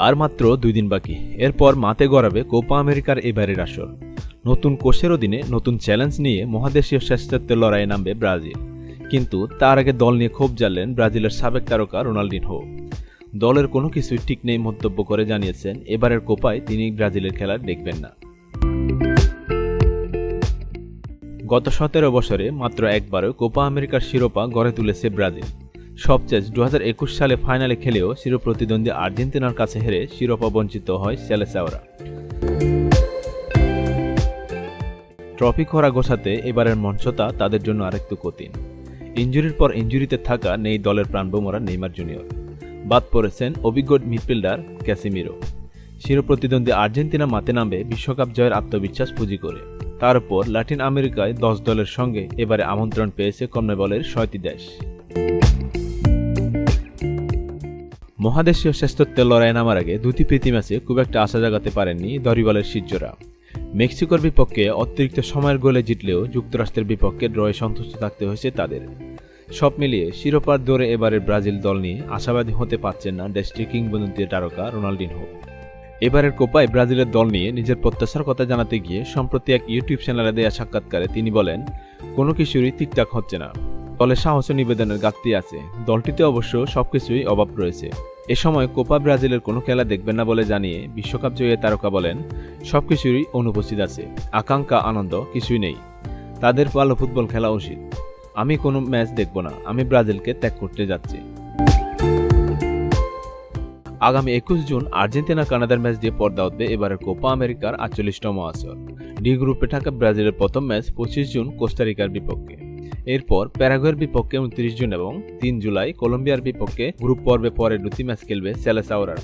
আর মাত্র দুই দিন বাকি। এরপর মাতে গড়াবে কোপা আমেরিকার এবারের আসর। নতুন কোষের অধীনে নতুন চ্যালেঞ্জ নিয়ে মহাদেশীয় শ্রেষ্ঠত্বের লড়াইয়ে নামবে ব্রাজিল। কিন্তু তার আগে দল নিয়ে ক্ষোভ জ্বালেন ব্রাজিলের সাবেক তারকা রোনাল্ডিন রোনাল্ডিনহো। দলের কোনো কিছুই ঠিক নেই মন্তব্য করে জানিয়েছেন, এবারের কোপায় তিনি ব্রাজিলের খেলা দেখবেন না। গত সতেরো বছরে মাত্র একবারও কোপা আমেরিকার শিরোপা গড়ে তুলেছে ব্রাজিল। সবচেয়ে দু হাজার একুশ সালে ফাইনালে খেলেও চিরপ্রতিদ্বন্দ্বী আর্জেন্টিনার কাছে হেরে শিরোপা বঞ্চিত হয় সেলেসাওরা। ট্রফি খরা গোছাতে এবারের মঞ্চতা তাদের জন্য আরেকটু কঠিন। ইঞ্জুরির পর ইঞ্জুরিতে থাকা নেই দলের প্রাণবোমরা নেইমার জুনিয়র। বাদ পড়েছেন অভিজ্ঞ মিডফিল্ডার ক্যাসিমিরো। চিরপ্রতিদ্বন্দ্বী আর্জেন্টিনা মাতে নামবে বিশ্বকাপ জয়ের আত্মবিশ্বাস পুঁজি করে। তার উপর লাতিন আমেরিকায় দশ দলের সঙ্গে এবারে আমন্ত্রণ পেয়েছে কর্মবলের ছয়টি দেশ। মহাদেশীয় শ্রেষ্ঠত্বের লড়াই নামার আগে দুটি প্রীতি ম্যাচে খুব একটা আশা জাগাতে পারেননি দরিবলের শিরজোরা মেক্সিকোর বিপক্ষে অতিরিক্ত সময়ের গোলে জিতলেও যুক্তরাষ্ট্রের বিপক্ষে ড্রয়ে সন্তুষ্ট থাকতে হয়েছে তাদের। সব মিলিয়ে শিরোপার দৌড়ে এবারের ব্রাজিল দল নিয়ে আশাবাদী হতে পারছেন না দেশটির কিংবদন্তি তারকা রোনাল্ডিনহো। এবারের কোপায় ব্রাজিলের দল নিয়ে নিজের প্রত্যাশার কথা জানাতে গিয়ে সম্প্রতি এক ইউটিউব চ্যানেলে দেয়া সাক্ষাৎকারে তিনি বলেন, কোনো কিছুরই ঠিকঠাক হচ্ছে না। দলের সাহস নিবেদনের ঘাটতি আছে। দলটিতে অবশ্য সবকিছুই অভাব রয়েছে। এ সময় কোপা ব্রাজিলের কোনো খেলা দেখবেন না বলে জানিয়ে বিশ্বকাপ জয়ী তারকা বলেন, সবকিছুরই অনুপস্থিত আছে। আকাঙ্ক্ষা, আনন্দ কিছুই নেই। তাদের ভালো ফুটবল খেলা উচিত। আমি কোনো ম্যাচ দেখব না। আমি ব্রাজিলকে ত্যাগ করতে যাচ্ছি। আগামী একুশ জুন আর্জেন্টিনা, কানাডার ম্যাচ দিয়ে পর্দা উঠবে। এবারের কোপা আমেরিকার আটচল্লিশতম আসর। ডি গ্রুপে থাকা ব্রাজিলের প্রথম ম্যাচ পঁচিশ জুন কোস্টারিকার বিপক্ষে। এরপর প্যারাগুয়ের বিপক্ষে উনত্রিশ জুন এবং তিন জুলাই কলম্বিয়ার বিপক্ষে গ্রুপ পর্বে পরে দুটি ম্যাচ খেলবে সেলেসাওরার।